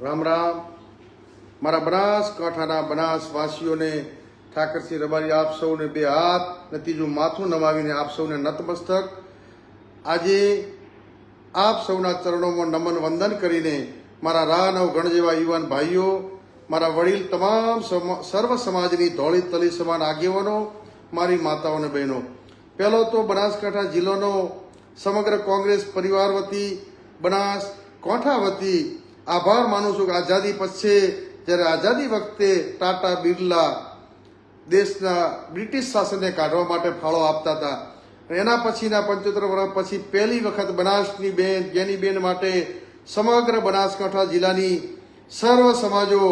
રામ રામ. મારા બનાસકાંઠાના બનાસવાસીઓને, ઠાકરસિંહ રબારી, આપ સૌને બે હાથ ને ત્રીજું માથું નમાવીને આપ સૌને નતમસ્તક. આજે આપ સૌના ચરણોમાં નમન વંદન કરીને મારા રાહ નવ ગણ જેવા યુવાન ભાઈઓ, મારા વડીલ તમામ સર્વ સમાજની ધોળી તલી સમાન આગેવાનો, મારી માતાઓ અને બહેનો. પહેલો તો બનાસકાંઠા જિલ્લાનો સમગ્ર કોંગ્રેસ પરિવાર વતી, બનાસ કોઠા વતી આભાર માનું છું કે આઝાદી પછી જ્યારે આઝાદી વખતે ટાટા બિરલા દેશના બ્રિટિશ શાસનને કાઢવા માટે ફાળો આપતા હતા. એના પછીના પંચોતેર વર્ષ પછી પહેલી વખત બનાસની બેન, જેની બેન માટે સમગ્ર બનાસકાંઠા જિલ્લાની સર્વ સમાજો,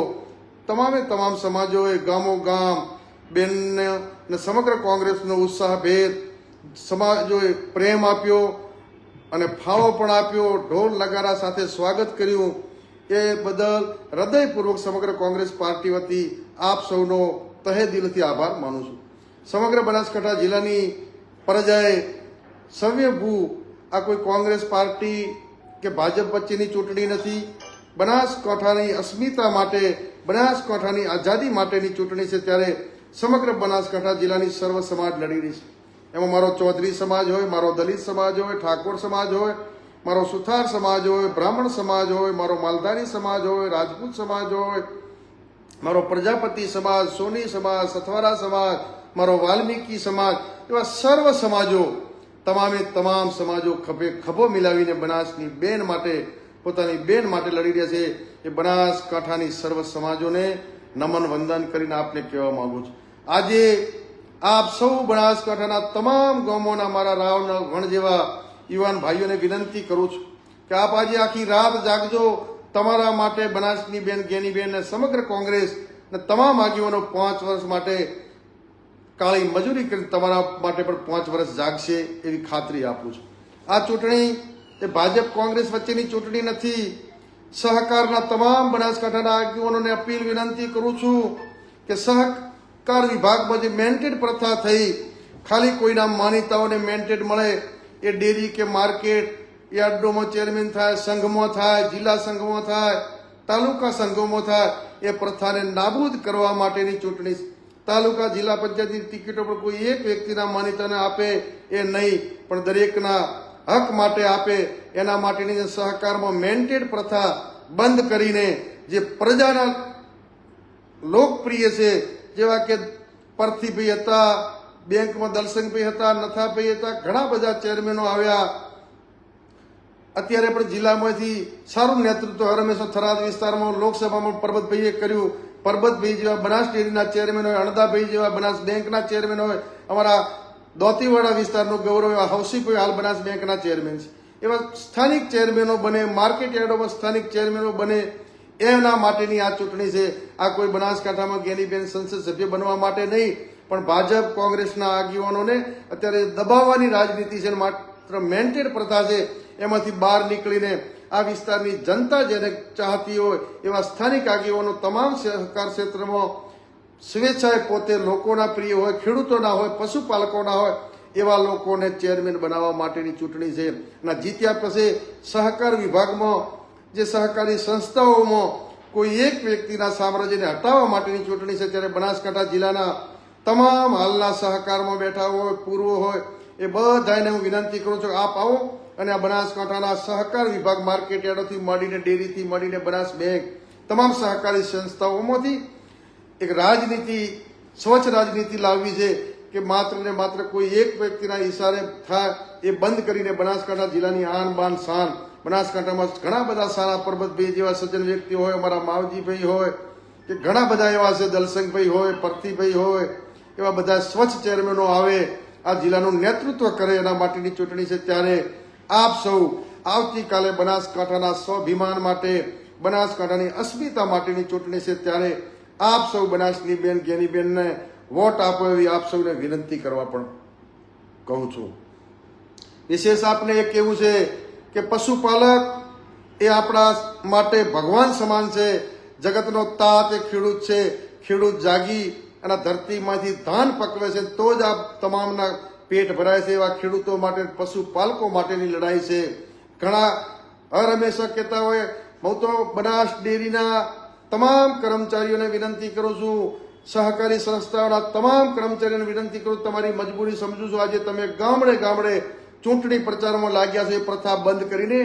તમામે તમામ સમાજોએ ગામો ગામ બેનને સમગ્ર કોંગ્રેસનો ઉત્સાહભેર સમાજોએ પ્રેમ આપ્યો અને ફાળો પણ આપ્યો, ઢોલ નગારા સાથે સ્વાગત કર્યું. એ બદલ હૃદયપૂર્વક સમગ્ર કોંગ્રેસ પાર્ટી વતી આપ સૌનો તહે દિલથી આભાર માનું છું. સમગ્ર બનાસકાંઠા જિલ્લાની પ્રજાએ સવ્યભૂ આ કોઈ કોંગ્રેસ પાર્ટી કે ભાજપ વચ્ચેની ચૂંટણી નથી, બનાસકાંઠાની અસ્મિતા માટે, બનાસકાંઠાની આઝાદી માટેની ચૂંટણી છે ત્યારે સમગ્ર બનાસકાંઠા જિલ્લાની સર્વ સમાજ લડી રહી છે. એમાં મારો ચૌધરી સમાજ હોય, મારો દલિત સમાજ હોય, ઠાકોર સમાજ હોય, મારો સુથાર સમાજ હોય, બ્રાહ્મણ સમાજ હોય, મારો માલધારી સમાજ હોય, રાજપૂત સમાજ હોય, મારો પ્રજાપતિ સમાજ, સોની સમાજ, સથવારા સમાજ, મારો વાલ્મીકી સમાજ, એવા સર્વ સમાજો, તમામે તમામ સમાજો ખભે ખભો મિલાવીને બનાસની બેન માટે, પોતાની બેન માટે લડી રહ્યા છે. એ બનાસકાંઠાની સર્વ સમાજોને નમન વંદન કરીને આપને કહેવા માંગુ છું. આજે આપ સૌ બનાસકાંઠાના તમામ ગામોના મારા રાવના ગણ જેવા યુવાન ભાઈઓને વિનંતી કરું છું કે આપ આજે આખી રાત જાગજો, તમારા માટે બનાસની બેન, ગેની બેન અને સમગ્ર કોંગ્રેસ ને તમામ આગેવાનો પાંચ વર્ષ માટે કાળી મજૂરી કરી તમારા માટે પણ પાંચ વર્ષ જાગશે એવી ખાતરી આપું છું. આ ચૂંટણી એ ભાજપ કોંગ્રેસ વચ્ચેની ચૂંટણી નથી. સહકારના તમામ બનાસકાંઠાના આગેવાનોને અપીલ વિનંતી કરું છું કે સહકાર વિભાગમાં જે મેન્ટેડ પ્રથા થઈ, ખાલી કોઈના માનીતાઓને મેન્ટેડ મળે, એ ડેરી કે માર્કેટ, યાર્ડોમાં ચેરમેન થાય, સંઘમાં થાય, જિલ્લા સંઘમાં થાય, તાલુકા સંઘોમાં થાય, એ પ્રથાને નાબૂદ કરવા માટેની ચૂંટણી તાલુકા જિલ્લા પંચાયતની ટિકિટો પણ કોઈ એક વ્યક્તિના માન્યતાને આપે એ નહીં, પણ દરેકના હક માટે આપે, એના માટેની સહકારમાં મેન્ટેડ પ્રથા બંધ કરીને જે પ્રજાના લોકપ્રિય છે જેવા કે પરથીભાઈ હતા, બેંકમાં દલસંગભાઈ હતા નથાભાઈ હતા, ઘણા બધા ચેરમેનો આવ્યા. અત્યારે પણ જિલ્લામાંથી સારું નેતૃત્વ હરમેશા થરાદ વિસ્તારમાં, લોકસભામાં પરબતભાઈએ કર્યું. પરબતભાઈ જેવા બનાસ ડેરીના ચેરમેન હોય અણદાભાઈ જેવા બનાસ બેંકના ચેરમેન હોય, અમારા દોતીવાડા વિસ્તારનું ગૌરવ એવા હૌસીભાઈ હાલ બનાસ બેંકના ચેરમેન છે. એવા સ્થાનિક ચેરમેનો બને, માર્કેટ યાર્ડોમાં સ્થાનિક ચેરમેનો બને એના માટેની આ ચૂંટણી છે. આ કોઈ બનાસકાંઠામાં જ્ઞાનીબેન સંસદ સભ્ય બનવા માટે નહીં, પણ ભાજપ કોંગ્રેસના આગેવાનોને અત્યારે દબાવવાની રાજનીતિ છે માત્ર મેન્ટેડ પ્રથા છે, એમાંથી બહાર નીકળીને આ વિસ્તારની જનતા જેને ચાહતી હોય એવા સ્થાનિક આગેવાનો તમામ સહકાર ક્ષેત્રમાં સ્વેચ્છાએ પોતે લોકોના પ્રિય હોય, ખેડૂતોના હોય, પશુપાલકોના હોય, એવા લોકોને ચેરમેન બનાવવા માટેની ચૂંટણી છે. અને જીત્યા પછી સહકાર વિભાગમાં જે સહકારી સંસ્થાઓમાં કોઈ એક વ્યક્તિના સામ્રાજ્યને હટાવવા માટેની ચૂંટણી છે, ત્યારે બનાસકાંઠા જિલ્લાના તમામ હાલના સહકારમાં બેઠા હોય, પૂર્વ હોય, એ બધાને હું વિનંતી કરું છું આપ આવો અને આ બનાસકાંઠાના સહકાર વિભાગ માર્કેટયાર્ડોથી મળીને ડેરીથી મળીને બનાસ બેંક તમામ સહકારી સંસ્થાઓમાંથી એક રાજનીતિ, સ્વચ્છ રાજનીતિ લાવવી છે કે માત્ર ને માત્ર કોઈ એક વ્યક્તિના ઈશારે થાય એ બંધ કરીને બનાસકાંઠા જિલ્લાની આન બાન શાન બનાસકાંઠામાં ઘણા બધા સારા પરબતભાઈ જેવા સજ્જન વ્યક્તિ હોય, અમારા માવજીભાઈ હોય, કે ઘણા બધા એવા છે, દલસંગભાઈ હોય પરથીભાઈ હોય, એવા બધા સ્વચ્છ ચેરમેનો આવે, આ જિલ્લાનું નેતૃત્વ કરે, એના માટેની ચૂંટણી છે. ત્યારે આપ સૌ આવતીકાલે બનાસકાંઠાના સ્વાભિમાન માટે, બનાસકાંઠાની અસ્મિતા માટેની ચૂંટણી છે. ત્યારે આપ સૌ બનાસની બેન જ્ઞાનીબેનને વોટ આપો એવી આપ સૌને વિનંતી કરવા પણ કહું છું. વિશેષ આપને એક કેવું છે કે પશુપાલક એ આપણા માટે ભગવાન સમાન છે, જગતનો તાત એ ખેડૂત છે, ખેડૂત જાગી અને ધરતીમાંથી ધાન પકવે છે, તો જ આ તમામના પેટ ભરાય છે, એવા ખેડૂતો માટે, પશુપાલકો માટેની લડાઈ છે. ઘણા અરમેશક કહેતા હોય, હું તો બનાસ ડેરીના તમામ કર્મચારીઓને વિનંતી કરું છું, સહકારી સંસ્થાઓના તમામ કર્મચારીઓને વિનંતી કરું, તમારી મજબૂરી સમજુ છું, આજે તમે ગામડે ગામડે ચૂંટણી પ્રચારમાં લાગ્યા છો એ પ્રથા બંધ કરીને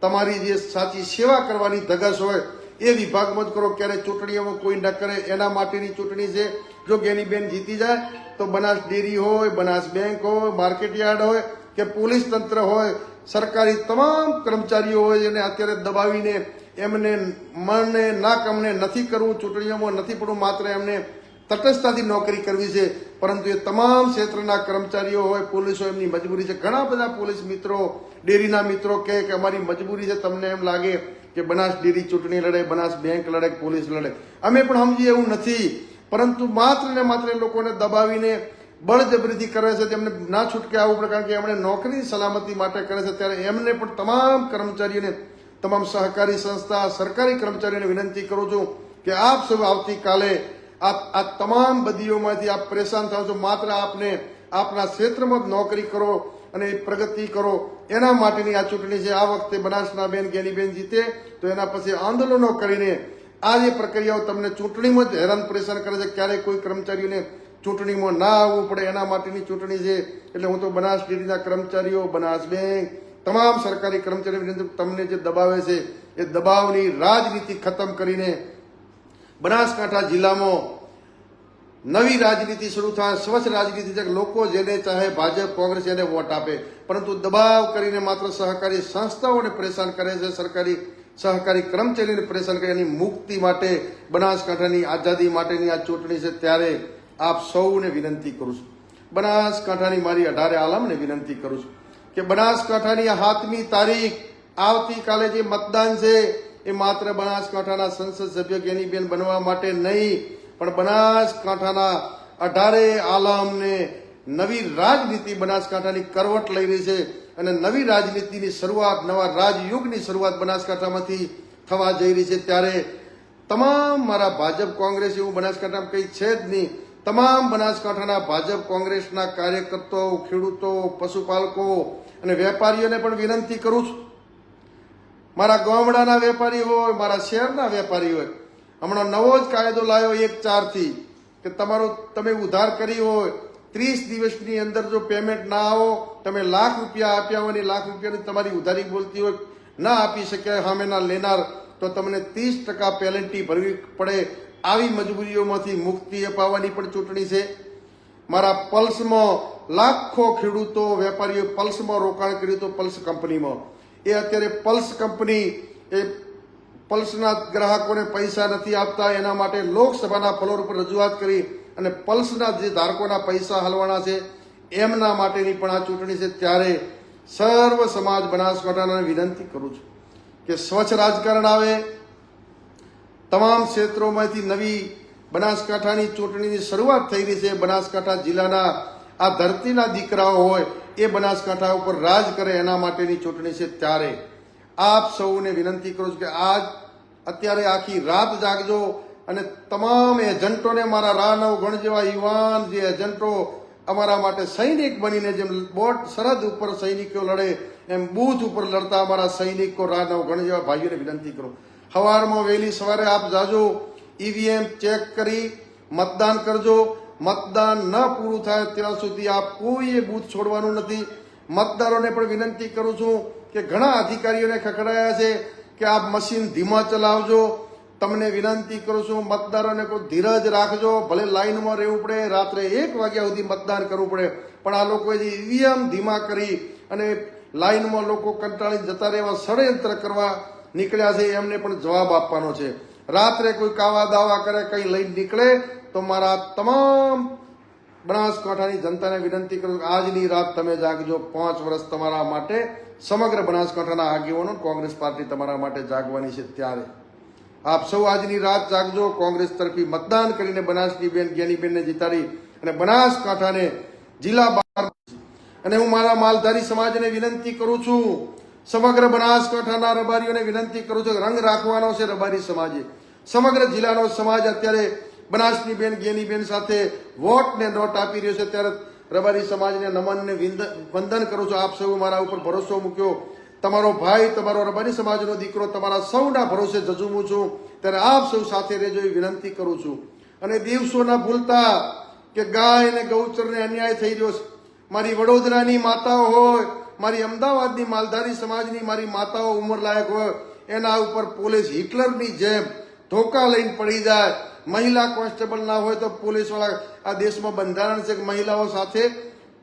તમારી જે સાચી સેવા કરવાની ધગસ હોય એ વિભાગમાં જ કરો. ક્યારે ચૂંટણીઓમાં કોઈ ન કરે, એના માટેની ચૂંટણી છે. જો ગેનીબેન જીતી જાય, તો બનાસ ડેરી હોય, બનાસ બેંક હોય માર્કેટ યાર્ડ હોય કે પોલીસ તંત્ર હોય, સરકારી તમામ કર્મચારીઓ હોય એને અત્યારે દબાવીને એમને મનને નાક અમને નથી કરવું, ચૂંટણીઓમાં નથી પડવું, માત્ર એમને તટસ્થતાથી નોકરી કરવી છે, પરંતુ એ તમામ ક્ષેત્રના કર્મચારીઓ હોય, પોલીસ હોય એમની મજબૂરી છે. ઘણા બધા પોલીસ મિત્રો, ડેરીના મિત્રો કહે કે અમારી મજબૂરી છે, તમને એમ લાગે કે બનાસ ડેરી ચૂંટણી લડે બનાસ બેંક લડે પોલીસ લડે અમે પણ સમજીએ એવું નથી, પરંતુ માત્ર ને માત્ર એ લોકોને દબાવીને બળજબરીથી કરે છે, તેમને ના છૂટકે આવવું પડે કારણ કે એમણે નોકરી સલામતી માટે કરે છે, ત્યારે એમને પણ તમામ કર્મચારીઓને, તમામ સહકારી સંસ્થા, સરકારી કર્મચારીઓને વિનંતી કરું છું કે આપ સૌ આવતીકાલે આ આ તમામ બદીઓમાંથી આપ પરેશાન થાવ છો. માત્ર આપને આપના ક્ષેત્રમાં જ નોકરી કરો અને પ્રગતિ કરો. એના માટેની આ ચૂંટણી છે. આ વખતે બનાસના બેન ગેનીબેન જીતે, તો એના પછી આંદોલનો કરીને આ જે પ્રક્રિયાઓ તમને ચૂંટણીમાં જ હેરાન પરેશાન કરે છે, ક્યારેય કોઈ કર્મચારીઓને ચૂંટણીમાં ના આવવું પડે. એના માટેની ચૂંટણી છે. એટલે હું તો બનાસ ડેરીના કર્મચારીઓ બનાસ બેંક તમામ સરકારી કર્મચારીઓ તમને જે દબાવે છે, એ દબાવની રાજનીતિ ખતમ કરીને બનાસકાંઠા જિલ્લામાં નવી રાજનીતિ શરૂ થાય, સ્વચ્છ રાજનીતિ છે લોકો જેને ચાહે ભાજપ, કોંગ્રેસ એને વોટ આપે. પરંતુ દબાવ કરીને માત્ર સહકારી સંસ્થાઓને પરેશાન કરે છે, સરકારી સહકારી કર્મચારીઓને પરેશાન કરે, એની મુક્તિ માટે બનાસકાંઠાની આઝાદી માટેની આ ચૂંટણી છે, ત્યારે આપ સૌને વિનંતી કરું છું. બનાસકાંઠાની મારી અઢારે આલમને વિનંતી કરું છું કે બનાસકાંઠાની હાથમી તારીખ આવતીકાલે જે મતદાન છે એ માત્ર બનાસકાંઠાના સંસદ સભ્ય ગેનીબેન બનવા માટે નહીં, પણ બનાસકાંઠાના અઢારે આલમને નવી રાજનીતિ બનાસકાંઠાની કરવટ લઈ રહી છે અને નવી રાજનીતિની શરૂઆત, નવા રાજયુગની શરૂઆત બનાસકાંઠામાંથી થવા જઈ રહી છે. ત્યારે તમામ મારા ભાજપ કોંગ્રેસ એવું બનાસકાંઠામાં કંઈ છે જ નહીં. તમામ બનાસકાંઠાના ભાજપ કોંગ્રેસના કાર્યકર્તાઓ, ખેડૂતો, પશુપાલકો અને વેપારીઓને પણ વિનંતી કરું છું મારા ગામડાના વેપારી હોય, મારા શહેરના વેપારી હોય. હમણાં નવો જ કાયદો લાવ્યો એક ચારથી કે તમારો, તમે ઉધાર કરી હોય, ત્રીસ દિવસની અંદર જો પેમેન્ટ ના આવો, તમે લાખ રૂપિયા આપ્યા હોય ને લાખ રૂપિયાની તમારી ઉધારી બોલતી હોય, ના આપી શકે સામેના લેનાર, તો તમને ત્રીસ ટકા પેનલ્ટી ભરવી પડે. આવી મજબૂરીઓમાંથી મુક્તિ અપાવવાની પણ ચૂંટણી છે. મારા પલ્સમાં લાખો ખેડૂતો, વેપારીઓ પલ્સમાં રોકાણ કર્યું હતું પલ્સ કંપનીમાં. એ અત્યારે પલ્સ કંપની એ પલ્સના ગ્રાહકોને પૈસા નથી આપતા, એના માટે લોકસભાના ફ્લોર ઉપર રજૂઆત કરી અને પલ્સના જે ધારકોના પૈસા હલવાના છે, એમના માટેની પણ આ ચૂંટણી છે. ત્યારે સર્વ સમાજ બનાસકાંઠાને વિનંતી કરું છું કે સ્વચ્છ રાજકારણ આવે. તમામ ક્ષેત્રોમાંથી નવી બનાસકાંઠાની ચૂંટણીની શરૂઆત થઈ રહી છે. બનાસકાંઠા જિલ્લાના આ ધરતીના દીકરાઓ હોય એ બનાસકાંઠા ઉપર રાજ કરે એના માટેની ચૂંટણી છે ત્યારે. આપ સૌને વિનંતી કરું છું કે આજ અત્યારે આખી રાત જાગજો અને તમામ એજન્ટોને મારા રાનવ ગણ જેવા યુવાન જે એજન્ટો અમારા માટે સૈનિક બનીને જેમ બોટ સરહદ ઉપર સૈનિકો લડે, એમ બૂથ ઉપર લડતા અમારા સૈનિકો રાનવ ગણ જેવા ભાઈઓને વિનંતી કરો. સવારમાં વહેલી સવારે આપ જાજો, ઈવીએમ ચેક કરી મતદાન કરજો. મતદાન ન પૂરું થાય ત્યાં સુધી આપ કોઈએ બૂથ છોડવાનું નથી. મતદારોને પણ વિનંતી કરું છું કે ઘણા અધિકારીઓને ખખડાયા છે કે આપ મશીન ધીમા ચલાવજો. તમને વિનંતી કરું છું મતદારોને કોઈ ધીરજ રાખજો. ભલે લાઈનમાં રહેવું પડે, રાત્રે એક વાગ્યા સુધી મતદાન કરવું પડે. પણ આ લોકોએ ઈવીએમ ધીમા કરી અને લાઈનમાં લોકો કંટાળી જતા રહેવા ષડયંત્ર કરવા નીકળ્યા છે, એમને પણ જવાબ આપવાનો છે. રાત્રે કોઈ કાવા દાવા કરે, કંઈ લઈને નીકળે, તો મારા તમામ બનાસકાંઠાની જનતાને વિનંતી કરું આજની રાત તમે જાગજો. પાંચ વર્ષ તમારા માટે, સમગ્ર બનાસકાંઠાના આગેવાનો કોંગ્રેસ પાર્ટી તમારા માટે જાગવાની છે ત્યારે. આપ સૌ આજની રાત જાગજો. કોંગ્રેસ તરફી મતદાન કરીને બનાસની બેન જ્ઞાનીબેનને જીતાડી અને બનાસકાંઠાને જિલ્લા બહાર અને હું મારા માલધારી સમાજને વિનંતી કરું છું, સમગ્ર બનાસકાંઠાના રબારીઓને વિનંતી કરું છું રંગ રાખવાનો છે રબારી સમાજે. સમગ્ર જિલ્લાનો સમાજ અત્યારે બનાસની બેન, ગેની બેન સાથે વોટ ને નોટ આપી રહ્યો છે. ત્યારે રબારી સમાજને નમન ને વંદન કરું છું. આપ સૌ મારા ઉપર ભરોસો મૂક્યો. તમારો ભાઈ, તમારો રબારી સમાજનો દીકરો, તમારા સૌના ભરોસે જજુમું છું. ત્યારે આપ સૌ સાથે રહેજો એ વિનંતી કરું છું. અને દિવસો ના ભૂલતા કે ગાય અને ગૌચરને અન્યાય થઈ રહ્યો છે. મારી વડોદરાની માતાઓ હોય, મારી અમદાવાદની માલધારી સમાજની મારી માતાઓ ઉંમરલાયક હોય, એના ઉપર પોલીસ હિટલરની જેમ ધોકા લઈને પડી જાય. મહિલા કોન્સ્ટેબલ ના હોય તો પોલીસવાળા આ દેશમાં બંધારણ છે કે મહિલાઓ સાથે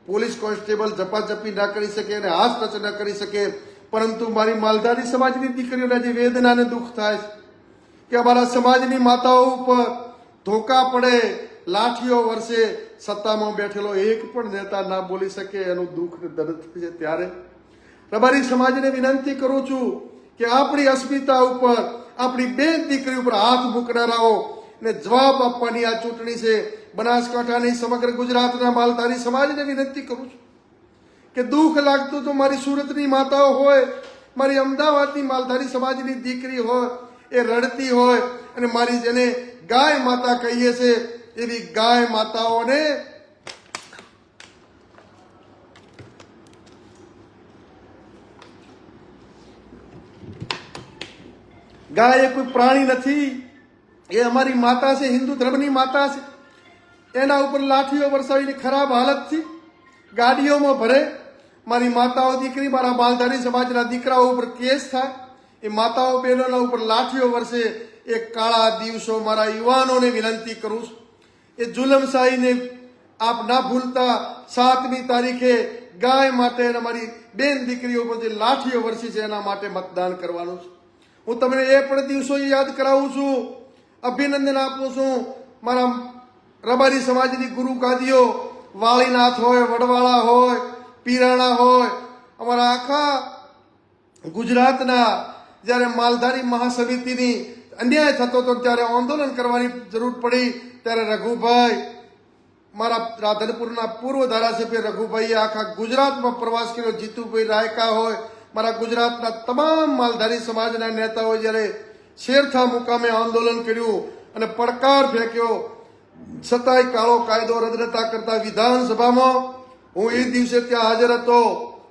પોલીસ કોન્સ્ટેબલ ઝપાઝપી ના કરી શકે અને હાથ ટચ ન કરી શકે. પરંતુ મારી માલધારી સમાજની દીકરીઓને આજે વેદના અને દુઃખ થાય છે કે અમારા સમાજની માતાઓ ઉપર ધોકા પડે, લાઠીઓ વર્ષે સત્તામાં બેઠેલો એક પણ નેતા ના બોલી શકે, એનું દુઃખ દર્દ છે ત્યારે. રબારી સમાજને વિનંતી કરું છું કે આપણી અસ્મિતા ઉપર આપણી બે દીકરી ઉપર હાથ મૂકનારાઓ. ને જવાબ આપવાની આ ચૂંટણી છે. બનાસકાંઠાની સમગ્ર ગુજરાતના માલધારી સમાજને વિનંતી કરું છું કે દુઃખ લાગતું તો મારી સુરતની માતાઓ હોય, મારી અમદાવાદની માલધારી સમાજની દીકરી હોય, એ રડતી હોય અને મારી જેને ગાય માતા કહીએ છે, એવી ગાય માતાઓને ગાય એ કોઈ પ્રાણી નથી. એ અમારી માતા છે, હિન્દુ ધર્મની માતા છે. એના ઉપર લાઠીઓ વરસાવીને ખરાબ હાલતથી ગાડીઓમાં ભરે. મારી માતાઓ દીકરી, મારા માલધારી સમાજના દીકરાઓ ઉપર કેસ થાય. એ માતાઓ બહેનોના ઉપર લાઠીઓ વરસે. એ કાળા દિવસો મારા યુવાનોને વિનંતી કરું છું. એ જુલમશાહીને આપ ના ભૂલતા સાતમી તારીખે ગાય માટે અને મારી બેન દીકરીઓ પર જે લાઠીઓ વરસી છે, એના માટે મતદાન કરવાનું છે. હું તમને એ પણ દિવસો યાદ કરાવું છું, અભિનંદન આપું છું. મારા રબારી સમાજની ગુરુ ગાદીઓ, વાળીનાથ હોય, વડવાળા હોય, પીરાણા હોય, અમારા આખા ગુજરાતના જ્યારે માલધારી મહાસમિતિની અન્યાય થતો હતો, ત્યારે આંદોલન કરવાની જરૂર પડી, ત્યારે રઘુભાઈ, મારા રાધનપુરના પૂર્વ ધારાસભ્ય રઘુભાઈએ આખા ગુજરાતમાં પ્રવાસ કર્યો. જીતુભાઈ રાયકા હોય મારા ગુજરાતના તમામ માલધારી સમાજના નેતાઓ જ્યારે શેરથા મુકામે આંદોલન કર્યું અને પડકાર ફેંક્યો, છતાંય કાળો કાયદો રદરતા કરતા વિધાનસભામાં હું એ દિવસે ત્યાં હાજર હતો.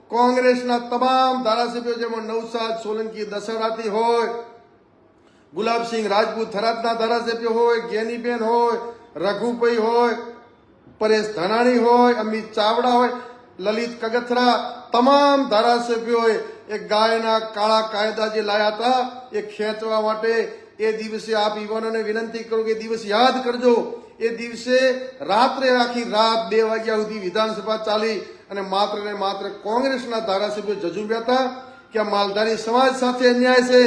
કોંગ્રેસના તમામ ધારાસભ્યો જેમાં નવસાદ, સોલંકી, દશહરાથી હોય, ગુલાબસિંહ રાજપૂત, થરાદના ધારાસભ્ય હોય, ગેનીબેન હોય, રઘુભાઈ હોય, પરેશ ધાનાણી હોય, અમિત ચાવડા હોય લલિત કગથરા તમામ ધારાસભ્યોએ એ ગાયના કાળા કાયદા જે લાયા હતા, એ ખેંચવા માટે એ દિવસે આપ યુવાનોને વિનંતી કરું કે દિવસ યાદ કરજો. એ દિવસે રાત્રે આખી રાત બે વાગ્યા સુધી વિધાનસભા ચાલી અને માત્ર ને માત્ર કોંગ્રેસના ધારાસભ્યો જજુમ્યા હતા કે માલધારી સમાજ સાથે અન્યાય છે.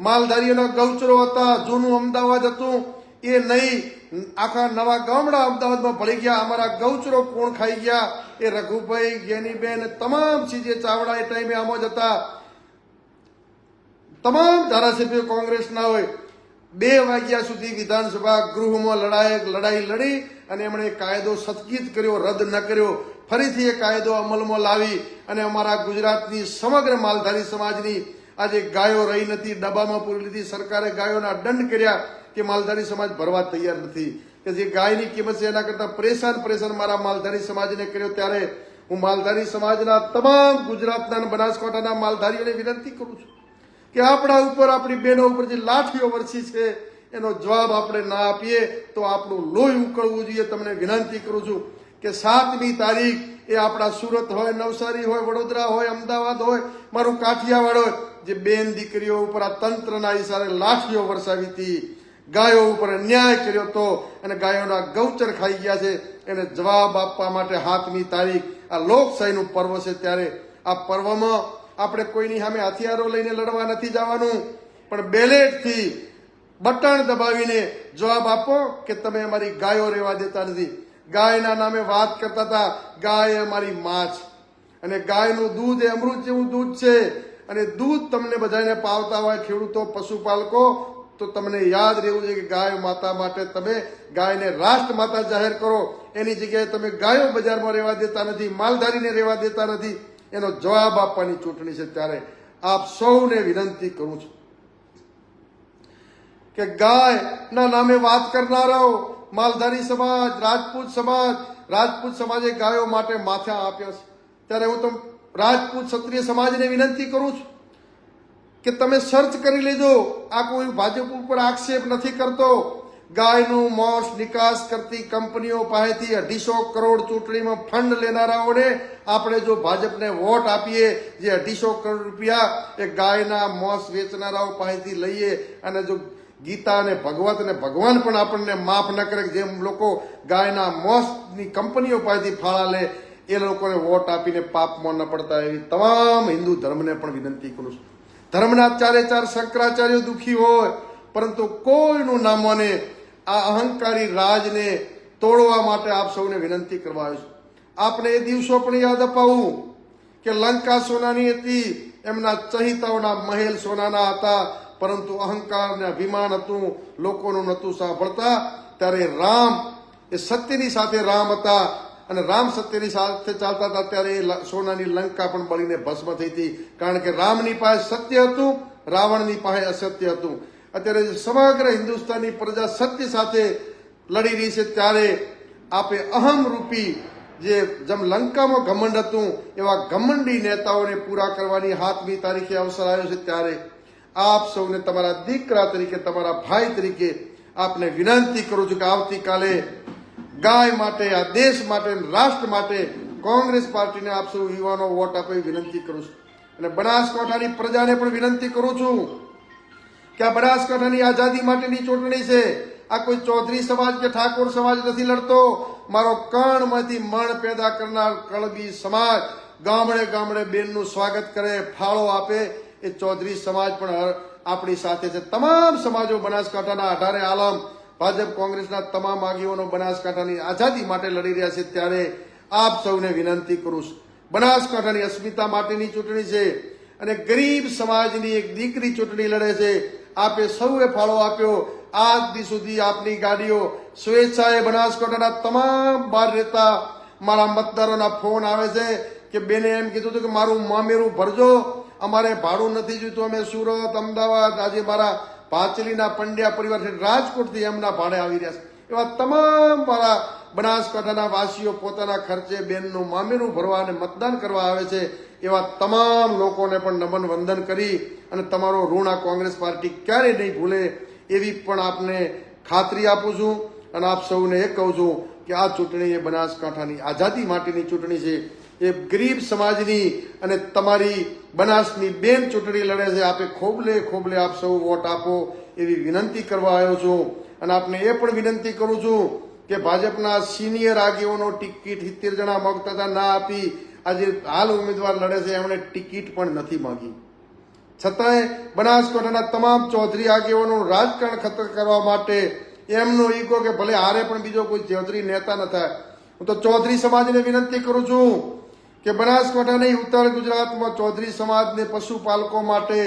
માલધારીઓના ગૌચરો હતા, જૂનું અમદાવાદ હતું. એ નહીં. આખા નવા ગામડા અમદાવાદમાં ભળી ગયા. અમારા ગૌચરો કોણ ખાઈ ગયા? એ રઘુભાઈ, ગેનીબેન, તમામ સીજે ચાવડા એ ટાઈમે આમ જ હતા. તમામ ધારાસભ્યો કોંગ્રેસના હોય. બે વાગ્યા સુધી વિધાનસભા ગૃહમાં લડાઈ લડાઈ લડી અને એમણે કાયદો સતગીત કર્યો, રદ ન કર્યો. ફરીથી એ કાયદો અમલમાં લાવી અને અમારા ગુજરાતની સમગ્ર માલધારી સમાજની આજે ગાયો રહી નથી, ડબ્બામાં પૂરી લીધી. સરકારે ગાયોના દંડ કર્યા કે માલધારી સમાજ ભરવા તૈયાર નથી. કે જે ગાયની કિંમત છે એના કરતા પરેશાન પરેશાન મારા માલધારી સમાજને કર્યો. ત્યારે હું માલધારી સમાજના તમામ ગુજરાતના બનાસકાંઠાના માલધારીઓને વિનંતી કરું છું કે આપણા ઉપર, આપણી બહેનો ઉપર જે લાઠીઓ વરસી છે, એનો જવાબ આપણે ના આપીએ તો આપણું લોહી ઉકળવું જોઈએ. તમને વિનંતી કરું છું કે સાતમી તારીખ એ આપણા સુરત હોય, નવસારી હોય, વડોદરા હોય, અમદાવાદ હોય, મારું કાઠિયાવાડ હોય, જે બેન દીકરીઓ ઉપર આ તંત્રના ઈશારે લાઠીઓ વરસાવી હતી, ગાયો ઉપર અન્યાય કર્યો હતો અને ગાયોના ગૌચર ખાઈ ગયા છે, એને જવાબ આપવા માટે હાથમી તારીખ, આ લોકશાહીનું પર્વ છે ત્યારે. આ પર્વમાં આપણે કોઈની સામે હથિયારો લઈને લડવા નથી જવાનું, પણ બેલેટથી બટન દબાવીને જવાબ આપો કે તમે અમારી ગાયો રહેવા દેતા નથી. ગાયના નામે વાત કરતા હતા, ગાય અમારી માં છે અને ગાયનું દૂધ એ અમૃત જેવું દૂધ છે. અને દૂધ તમને બધાને પાવતા હોય ખેડૂતો, પશુપાલકો, તો તમને યાદ રહેવું છે કે ગાય માતા માટે તમે ગાયને રાષ્ટ્ર માતા જાહેર કરો. એની જગ્યાએ તમે ગાયો બજારમાં રહેવા દેતા નથી, માલધારીને રહેવા દેતા નથી. એનો જવાબ આપવાની ચૂંટણી છે ત્યારે આપ સૌને વિનંતી કરું છું કે ગાયના નામે વાત કરનારાઓ માલધારી સમાજ, રાજપૂત સમાજ, રાજપૂત સમાજે ગાયો માટે માથા આપ્યા છે. ત્યારે હું તો રાજપૂત ક્ષત્રિય સમાજને વિનંતી કરું છું કે તમે સર્ચ કરી લેજો. આ કોઈ ભાજપ ઉપર આક્ષેપ નથી કરતો. ગાયનું મોસ નિકાસ કરતી કંપનીઓ પાસેથી અઢીસો કરોડ ચૂંટણીમાં ફંડ લેનારાઓને આપણે જો ભાજપને વોટ આપીએ, જે અઢીસો કરોડ રૂપિયા એ ગાયના મોસ વેચનારાઓ પાસેથી લઈએ અને જો ગીતા અને ભગવત અને ભગવાન પણ આપણને માફ ન કરે જેમ લોકો ગાયના મોસની કંપનીઓ પાસેથી ફાળા લે, એ લોકોને વોટ આપીને પાપમાં ન પડતા એવી તમામ હિન્દુ ધર્મને પણ વિનંતી કરું છું. ધર્મના ચારે ચાર શંકરાચાર્યો દુઃખી હોય, પરંતુ કોઈનું ના માને આ અહંકારી રાજને તોડવા માટે આપ સૌને વિનંતી કરવા આવ્યો છું. આપણે એ દિવસો પણ યાદ અપાવું કે લંકા સોનાની હતી, એમના ચહિતાઓના મહેલ સોનાના હતા પરંતુ અહંકાર ને અભિમાન હતું, લોકોનું નહોતું સાંભળતા, ત્યારે રામ એ સત્યની સાથે રામ હતા અને રામ સત્યની સાથે ચાલતા હતા, ત્યારે એ સોનાની લંકા પણ બળીને ભસ્મ થઈ હતી. કારણ કે રામની પાસે સત્ય હતું, રાવણની પાસે અસત્ય હતું. અત્યારે સમગ્ર હિન્દુસ્તાનની પ્રજા સત્ય સાથે લડી રહી છે, ત્યારે આપે અહમ રૂપી જે જેમ લંકામાં ઘમંડ હતું, એવા ઘમંડી નેતાઓને પૂરા કરવાની હાથમી તારીખે અવસર આવ્યો છે, ત્યારે આપ સૌને તમારા દીકરા તરીકે, તમારા ભાઈ તરીકે આપને વિનંતી કરું છું કે આવતીકાલે ગાય માટે, આ દેશ માટે, રાષ્ટ્ર માટે કોંગ્રેસ પાર્ટીને આપ સૌ યુવાનો વોટ આપી વિનંતી કરું છું. અને બનાસકાંઠાની પ્રજાને પણ વિનંતી કરું છું કે આ બનાસકાંઠાની આઝાદી માટેની ચૂંટણી છે. આ કોઈ ચૌધરી સમાજ કે ઠાકોર સમાજ નથી લડતો. મારો કણમાંથી મણ પેદા કરનાર કળબી સમાજ ગામડે ગામડે બેનનું સ્વાગત કરે, ફાળો આપે. એ ચૌધરી સમાજ પણ આપણી સાથે છે. તમામ સમાજો બનાસકાંઠાના અઢારે આલમ, ભાજપ કોંગ્રેસના તમામ આગેવાનો બનાસકાંઠાની આઝાદી માટે લડી રહ્યા છે ત્યારે આપ સૌને વિનંતી કરું છું. બનાસકાંઠાની અસ્મિતા માટેની ચૂંટણી છે અને ગરીબ સમાજની એક દીકરી ચૂંટણી લડે છે. આપે સૌએ ફાળો આપ્યો. આજ દી સુધી આપની ગાડીઓ સ્વેચ્છાએ બનાસકાંઠાના તમામ બહાર રહેતા મારા મતદારોના ફોન આવે છે કે બેને એમ કીધું હતું કે મારું મામેરું ભરજો. અમારે ભાડું નથી જોઈતું, અમે સુરત, અમદાવાદ, આજે મારા પાંચલીના પંડ્યા પરિવાર છે, રાજકોટથી એમના ભાડે આવી રહ્યા છે. એવા તમામ મારા બનાસકાંઠાના વાસીઓ પોતાના ખર્ચે બેનનું મામેરું ભરવા અને મતદાન કરવા આવે છે, એવા તમામ લોકોને પણ નમન વંદન કરી અને તમારો ઋણ આ કોંગ્રેસ પાર્ટી ક્યારેય નહીં ભૂલે એવી પણ આપને ખાતરી આપું છું અને આપ સૌને એ કહું છું કે આ ચૂંટણી એ બનાસકાંઠાની આઝાદી માટેની ચૂંટણી છે. એ ગરીબ સમાજની અને તમારી બનાસની બેન ચૂંટણી લડે છે, આપે ખોબલે ખોબલે આપ સૌ વોટ આપો એવી વિનંતી કરવા આવ્યો છું. અને આપને એ પણ વિનંતી કરું છું કે ભાજપના સિનિયર આગેવાનો ટિકિટ સિત્તેર જણા માગતા હતા, ના આપી. આજે હાલ ઉમેદવાર લડે છે, એમણે ટિકિટ પણ નથી માંગી. છતાંય બનાસકાંઠાના તમામ ચૌધરી આગેવાનોનું રાજકારણ ખતર કરવા માટે એમનો ઈગો કે ભલે હારે પણ બીજો કોઈ ચૌધરી નેતા ન થાય. હું તો ચૌધરી સમાજને વિનંતી કરું છું કે બનાસકાંઠા નહીં, ઉત્તર ગુજરાતમાં ચૌધરી સમાજને પશુપાલકો માટે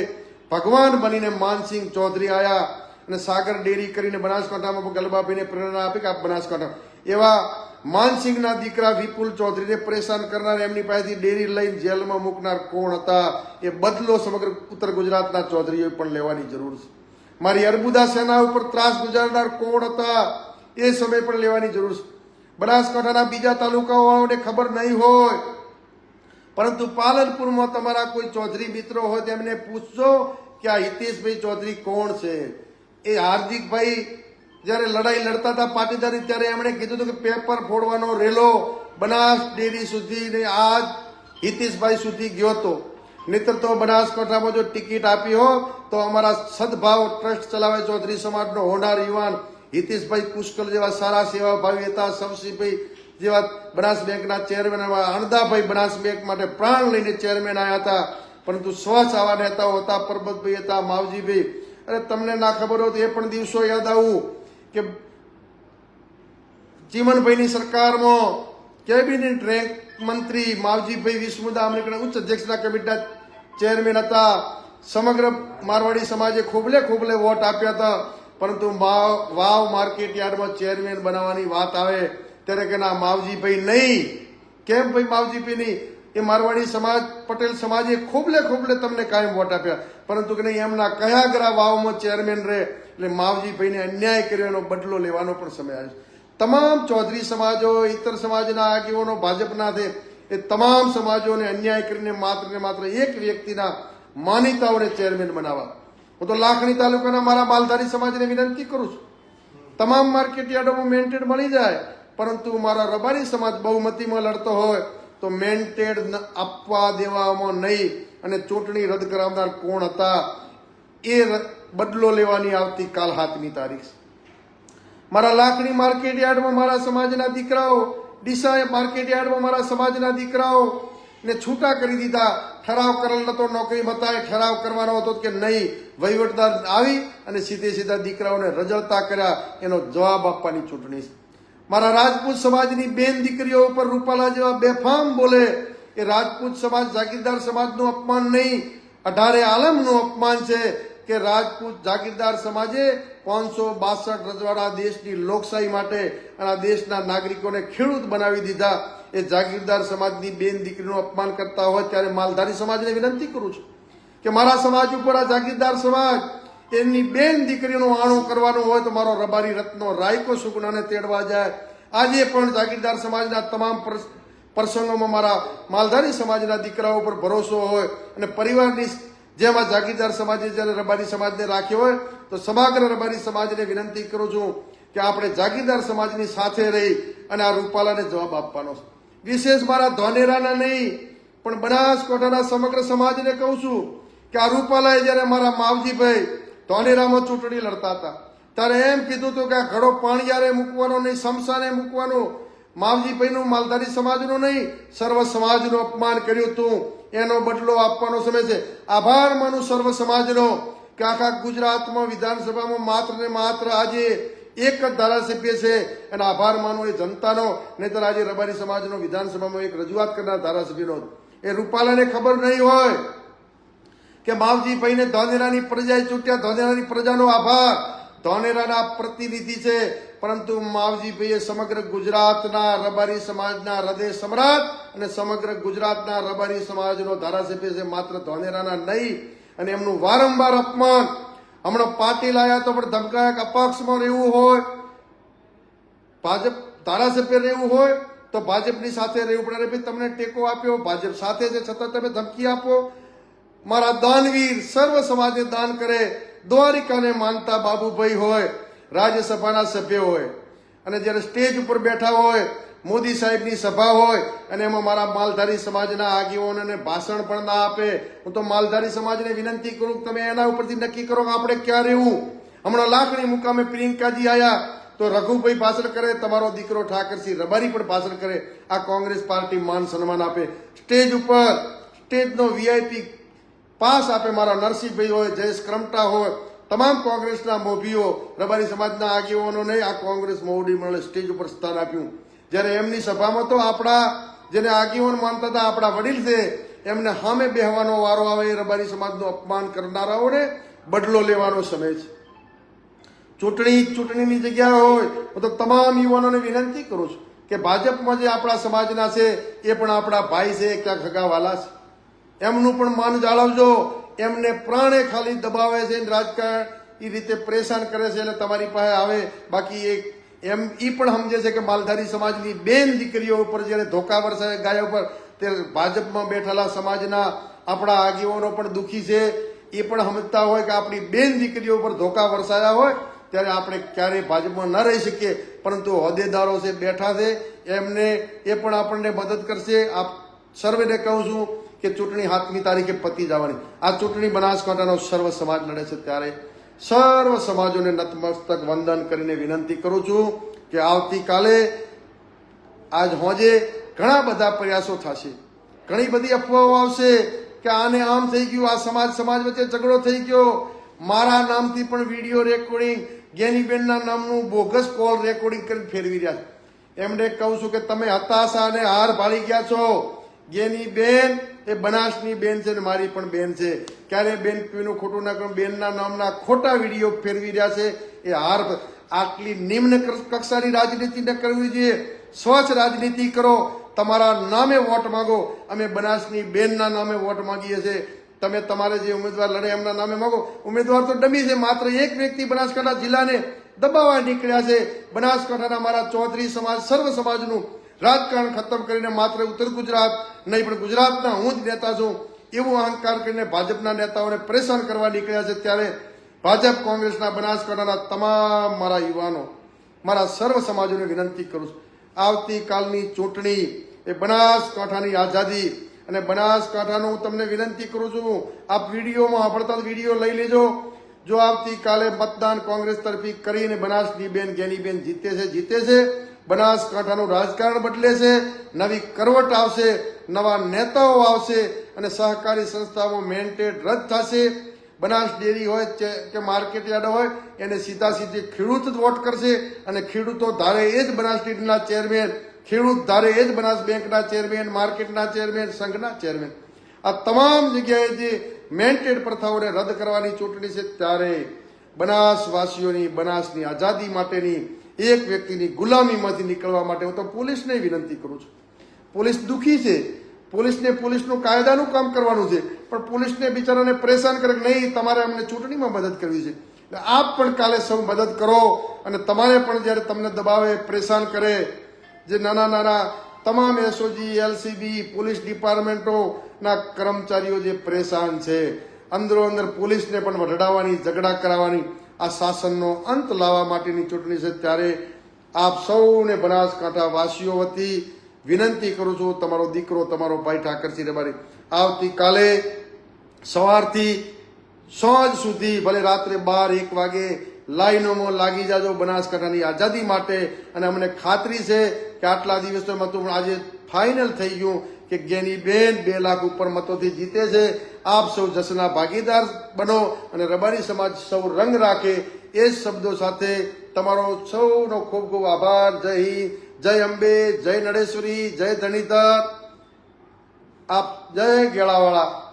ભગવાન બનીને માનસિંહ ચૌધરી આવ્યા અને સાગર ડેરી કરીને બનાસકાંઠામાં ગલબાભાઈને પ્રેરણા આપી કે આ બનાસકાંઠા એવા માનસિંહના દીકરા વિપુલ ચૌધરીને પરેશાન કરનાર એમની પાસેથી ડેરી લઈને જેલમાં મૂકનાર કોણ હતા? એ બદલો સમગ્ર ઉત્તર ગુજરાતના ચૌધરીઓએ પણ લેવાની જરૂર છે. મારી અર્બુદા સેના ઉપર ત્રાસ ગુજારનાર કોણ હતા? એ સમય પણ લેવાની જરૂર છે. બનાસકાંઠાના બીજા તાલુકાઓને ખબર નહીં હોય પરંતુ પાલનપુરમાં તમારા કોઈ ચૌધરી મિત્રો હોય તેમને પૂછશો કે આ હિતેશભાઈ ચૌધરી કોણ છે? એ હાર્દિકભાઈ જ્યારે લડાઈ લડતા હતા પાટીદારી, ત્યારે એમણે કીધું હતું કે પેપર ફોડવાનો રેલો બનાસ ડેરી સુધી ને આજ હિતેશભાઈ સુધી ગયો હતો. નહીતર તો બનાસકાંઠામાં જો ટિકિટ આપી હો, તો અમારા સદભાવ ટ્રસ્ટ ચલાવે ચૌધરી સમાજનો હોનાર યુવાન હિતેશભાઈ પુષ્કર જેવા સારા સેવાભાવી હતા. શમશીભાઈ જેવા બનાસ બેંકના ચેરમેન એવા અણદાભાઈ બનાસ બેંક માટે પ્રાણ લઈને ચેરમેન આવ્યા હતા. પરંતુ સ્વચ્છ આવા નેતાઓ હતા, પરબતભાઈ હતા, માવજીભાઈ. અરે તમને ના ખબર હોય એ પણ દિવસો યાદ આવું કે ચીમનભાઈની સરકારમાં કેબિનેટ રેન્ક મંત્રી માવજીભાઈ વિશ્વમુદા અમેરિકન ઉચ્ચ અધ્યક્ષના કમિટીના ચેરમેન હતા. સમગ્ર મારવાડી સમાજે ખૂબલે ખૂબલે વોટ આપ્યા હતા. પરંતુ વાવ માર્કેટ યાર્ડમાં ચેરમેન બનાવવાની વાત આવે. ત્યારે કે ના, માવજીભાઈ નહીં. કેમ ભાઈ માવજીભાઈ નહીં? એ મારવાડી સમાજ, પટેલ સમાજે ખોબલે ખોબલે તમને કાયમ વોટ આપ્યા. પરંતુ કે નહીં, એમના કયા ગ્રા વાવમાં ચેરમેન રહે, એટલે માવજીભાઈને અન્યાય કર્યો, એનો બદલો લેવાનો પણ સમય આવ્યો તમામ ચૌધરી સમાજો ઇતર સમાજના આગેવાનો ભાજપના છે. એ તમામ સમાજોને અન્યાય કરીને માત્ર ને માત્ર એક વ્યક્તિના માનીતાઓને ચેરમેન બનાવવા. હું તો લાખણી તાલુકાના મારા માલધારી સમાજને વિનંતી કરું છું. તમામ માર્કેટ યાર્ડોમાં મેન્ટેડ મળી જાય. પરંતુ મારા રબારી સમાજ બહુમતીમાં લડતો હોય તો મેન્ટેડ આપવા દેવામાં નહીં અને ચૂંટણી રદ કરાવનાર કોણ હતા એ બદલો લેવાની આવતી કાલ હાથની તારીખ મારા લાકડી માર્કેટ યાર્ડમાં મારા સમાજના દીકરાઓ ડીસા માર્કેટ યાર્ડમાં મારા સમાજના દીકરાઓ ને છૂટા કરી દીધા. ઠરાવ કરેલ નતો, નોકરી બતાવે, ઠરાવ કરવાનો હતો કે નહીં. વહીવટદાર આવી અને સીધે સીધા દીકરાઓને રજળતા કર્યા. એનો જવાબ આપવાની ચૂંટણી મારા રાજપૂત સમાજની બેન દીકરીઓ ઉપર રૂપાલા જેવા બેફામ બોલે, એ રાજપૂત સમાજ જાગીરદાર સમાજનું અપમાન નહીં. અઢારે આલમનું અપમાન છે કે રાજપૂત જાગીરદાર સમાજે પાંચસો બાસઠ રજવાડા દેશની લોકશાહી માટે અને આ દેશના નાગરિકોને ખેડૂત બનાવી દીધા. એ જાગીરદાર સમાજની બેન દીકરીનું અપમાન કરતા હોય ત્યારે માલધારી સમાજને વિનંતી કરું છું કે મારા સમાજ ઉપર આ જાગીરદાર સમાજ એમની બેન દીકરીનું આણું કરવાનો હોય તો મારો રબારી રત્નો રાયકો સુગુણાને તેડવા જાય. આજે પણ જાગીરદાર સમાજના તમામ પ્રસંગોમાં મારા માલધારી સમાજના દીકરાઓ પર ભરોસો હોય અને પરિવારની જેમ જાગીરદાર સમાજે જ્યારે રબારી સમાજને રાખ્યો હોય, તો સમગ્ર રબારી સમાજને વિનંતી કરું છું કે આપણે જાગીરદાર સમાજની સાથે રહી અને આ રૂપાલાને જવાબ આપવાનો વિશેષ મારા ધોનેરાના નહીં, પણ બનાસકાંઠાના સમગ્ર સમાજને કહું છું કે આ રૂપાલાએ જ્યારે મારા માવજીભાઈ ધોનેરામાં ચૂંટણી લડતા હતા. ત્યારે એમ કીધું હતું કે આ ઘડો પાણીયારે મૂકવાનો નહીં સમસાને મૂકવાનો. માવજીભાઈનું માલધારી સમાજનું નહીં, સર્વ સમાજનું અપમાન કર્યું હતું. એનો બદલો આપવાનો સમય છે. આભાર માનું સર્વ સમાજનો કે આખા ગુજરાતમાં વિધાનસભામાં માત્ર ને માત્ર આજે એક જ ધારાસભ્ય છે. અને આભાર માનું એ જનતાનો, નહીતર આજે રબારી સમાજનો વિધાનસભામાં એક રજૂઆત કરનાર ધારાસભ્યનો એ રૂપાલાને ખબર નહીં હોય. કે માવજી ભાઈને ધાનેરાની પ્રજાએ ચૂંટ્યા, ધાનેરાની પ્રજાનો આભાર. ધાનેરાના પ્રતિનિધિ છે, પરંતુ માવજીભાઈએ સમગ્ર ગુજરાતના રબારી સમાજના હૃદય સમ્રાટ અને સમગ્ર ગુજરાતના રબારી સમાજનો ધારાસભ્ય છે, માત્ર ધાનેરાના નહીં, અને એમનું વારંવાર અપમાન. હમણાં પાટીલ આવ્યા તો પણ ધમકાયા કે અપક્ષમાં રહેવું હોય, ભાજપ ધારાસભ્ય રહેવું હોય, તો ભાજપની સાથે રહેવું પડે. ભાઈ, તમને ટેકો આપ્યો, ભાજપ સાથે છે, છતાં તમે ધમકી આપો. મારા દાનવીર સર્વ સમાજે દાન કરે, દ્વારિકાને માનતા બાબુભાઈ હોય, રાજ્યસભાના સભ્ય હોય. અને જ્યારે સ્ટેજ ઉપર બેઠા હોય, મોદી સાહેબની સભા હોય, અને એમાં મારા માલધારી સમાજના આગેવાનોને ભાષણ પણ ના આપે, હું તો માલધારી સમાજને વિનંતી કરું તમે એના ઉપરથી નક્કી કરો કે આપણે ક્યાં રહેવું. હમણાં લાખણી મુકામે પ્રિયંકાજી આવ્યા તો રઘુભાઈ ભાષણ કરે, તમારો દીકરો ઠાકરસિંહ રબારી પણ ભાષણ કરે. આ કોંગ્રેસ પાર્ટી માન સન્માન આપે. સ્ટેજ ઉપર, સ્ટેજનો વીઆઈપી પાસ આપે મારા નરસિંહભાઈ હોય, જયેશ ક્રમટા હોય, તમામ કોંગ્રેસના મોભીઓ, રબારી સમાજના આગેવાનોને આ કોંગ્રેસ મોવડી મળે સ્ટેજ ઉપર સ્થાન આપ્યું. જ્યારે એમની સભામાં તો આપણા જેને આગેવાન માનતા હતા, આપણા વડીલ છે, એમને સામે બેહવાનો વારો આવે એ રબારી સમાજનું અપમાન કરનારાઓને બદલો લેવાનો સમય છે. ચૂંટણી, ચૂંટણીની જગ્યા હોય, હું તો તમામ યુવાનોને વિનંતી કરું છું કે ભાજપમાં જે આપણા સમાજના છે, એ પણ આપણા ભાઈ છે, ક્યાંક હગાવાલા છે. એમનું પણ માન જાળવજો. એમને પ્રાણે ખાલી દબાવે છે રાજકારણ એ રીતે પરેશાન કરે છે એટલે તમારી પાસે આવે. બાકી એક, એમ એ પણ સમજે છે કે માલધારી સમાજની બેન દીકરીઓ ઉપર જ્યારે ધોકા વરસાય ગાયો ઉપર ત્યારે ભાજપમાં બેઠેલા સમાજના આપણા આગેવાનો પણ દુઃખી છે. એ પણ સમજતા હોય કે આપણી બેન દીકરીઓ ઉપર ધોકા વરસાયા હોય, ત્યારે આપણે ક્યારેય ભાજપમાં ન રહી શકીએ. પરંતુ હોદ્દેદારો છે, બેઠા છે, એમને એ પણ આપણને મદદ કરશે. આપ સર્વેને કહું છું કે ચૂંટણી હાથની તારીખે પતી જવાની. આ ચૂંટણી બનાસકાંઠાનો સર્વ સમાજ લડે છે ત્યારે સર્વ સમાજોને નતમસ્તક વંદન કરીને વિનંતી કરું છું કે આવતીકાલે આજ હોજે ઘણા બધા પ્રયાસો થશે. ઘણી બધી અફવાઓ આવશે કે આને આમ થઈ ગયું, આ સમાજ સમાજ વચ્ચે ઝઘડો થઈ ગયો. મારા નામથી પણ વીડિયો રેકોર્ડિંગ, ગેનીબેનના નામનું બોગસ કોલ રેકોર્ડિંગ કરીને ફેરવી રહ્યા છે. એમને કહું છું કે તમે હતાશા અને હાર ભાળી ગયા છો. ગેની બેન, એ બનાસની બેન છે ને મારી પણ બેન છે. ક્યારે બેન પીનું ખોટું ના કરું બેનના નામના ખોટા વીડિયો ફેરવી રહ્યા છે. એ હાર આટલી નિમ્ન કક્ષાની રાજનીતિ ન કરવી જોઈએ. સ્વચ્છ રાજનીતિ કરો. તમારા નામે વોટ માંગો. અમે બનાસની બેનના નામે વોટ માંગીએ છીએ. તમે તમારે જે ઉમેદવાર લડે એમના નામે માંગો. ઉમેદવાર તો ડમી છે. માત્ર એક વ્યક્તિ બનાસકાંઠા જિલ્લાને દબાવવા નીકળ્યા છે. બનાસકાંઠાના મારા ચૌધરી સમાજ, સર્વ સમાજનું રાજકારણ ખતમ કરીને માત્ર ઉત્તર ગુજરાત નહીં, પણ ગુજરાતના હું જ નેતા છું, એવું અહંકાર કરીને ભાજપના નેતાઓને પરેશાન કરવા નીકળ્યા છે ત્યારે ભાજપ કોંગ્રેસના બનાસકાંઠાના તમામ મારા યુવાનો, મારા સર્વ સમાજોને વિનંતી કરું છું. આવતીકાલની ચૂંટણી એ બનાસકાંઠાની આઝાદી અને બનાસકાંઠાનો હું તમને વિનંતી કરું છું. આપ વિડીયોમાં સાંભળતા વીડિયો લઈ લેજો. જો આવતીકાલે મતદાન કોંગ્રેસ તરફી કરીને બનાસની બેન ગેનીબેન જીતે છે જીતે છે બનાસકાંઠાનું રાજકારણ બદલે છે, નવી કરવટ આવશે, નવા નેતાઓ આવશે અને સહકારી સંસ્થાઓ મેન્ટેડ રદ થશે. બનાસ ડેરી હોય કે- માર્કેટ યાર્ડ હોય, એને સીધા સીધી ખેડૂત જ વોટ કરશે અને ખેડૂતો ધારે એ જ બનાસ ડેરીના ચેરમેન ખેડૂત ધારે એ જ બનાસ બેંકના ચેરમેન માર્કેટના ચેરમેન સંઘના ચેરમેન આ તમામ જગ્યાએ જે મેન્ટેડ પ્રથાઓને રદ કરવાની ચૂંટણી છે ત્યારે બનાસવાસીઓની, બનાસની આઝાદી માટેની એક વ્યક્તિની ગુલામીમાંથી નીકળવા માટે હું તો પોલીસને વિનંતી કરું છું. પોલીસ દુખી છે. પોલીસને પોલીસનું કાયદાનું કામ કરવાનું છે. પણ પોલીસને બિચારાને પરેશાન કરે કે નહીં, તમારે અમને ચૂંટણીમાં મદદ કરવી છે. એટલે આપ પણ કાલે સૌ મદદ કરો અને તમારે પણ જ્યારે તમને દબાવે, પરેશાન કરે, જે નાના નાના તમામ એસઓજી એલસીબી પોલીસ ડિપાર્ટમેન્ટોના કર્મચારીઓ જે પરેશાન છે, અંદરો અંદર પોલીસને પણ વઢડાવવાની, ઝઘડા કરાવવાની આ શાસનનો અંત લાવવા માટેની ચૂંટણી છે. ત્યારે આપ સૌને બનાસકાંઠા વાસીઓ વતી વિનંતી કરું છું, તમારો દીકરો, તમારો ભાઈ ઠાકરસિંહ રબારી, આવતીકાલે સવારથી સાંજ સુધી ભલે રાત્રે બાર, એક વાગે લાઈનોમાં લાગી જાજો બનાસકાંઠાની આઝાદી માટે. અને અમને ખાતરી છે કે આટલા દિવસોમાં તો આજે ફાઇનલ થઈ ગયું. કે ગેની બેન બે લાખ ઉપર મતોથી જીતે છે. આપ સૌ જશના ભાગીદાર બનો અને રબારી સમાજ સૌ રંગ રાખે એ શબ્દો સાથે તમારો સૌનો ખૂબ ખૂબ આભાર. જય હિન્દ, જય અંબે, જય નડેશ્વરી જય ધણીધર આપ જય ગેળાવાળા.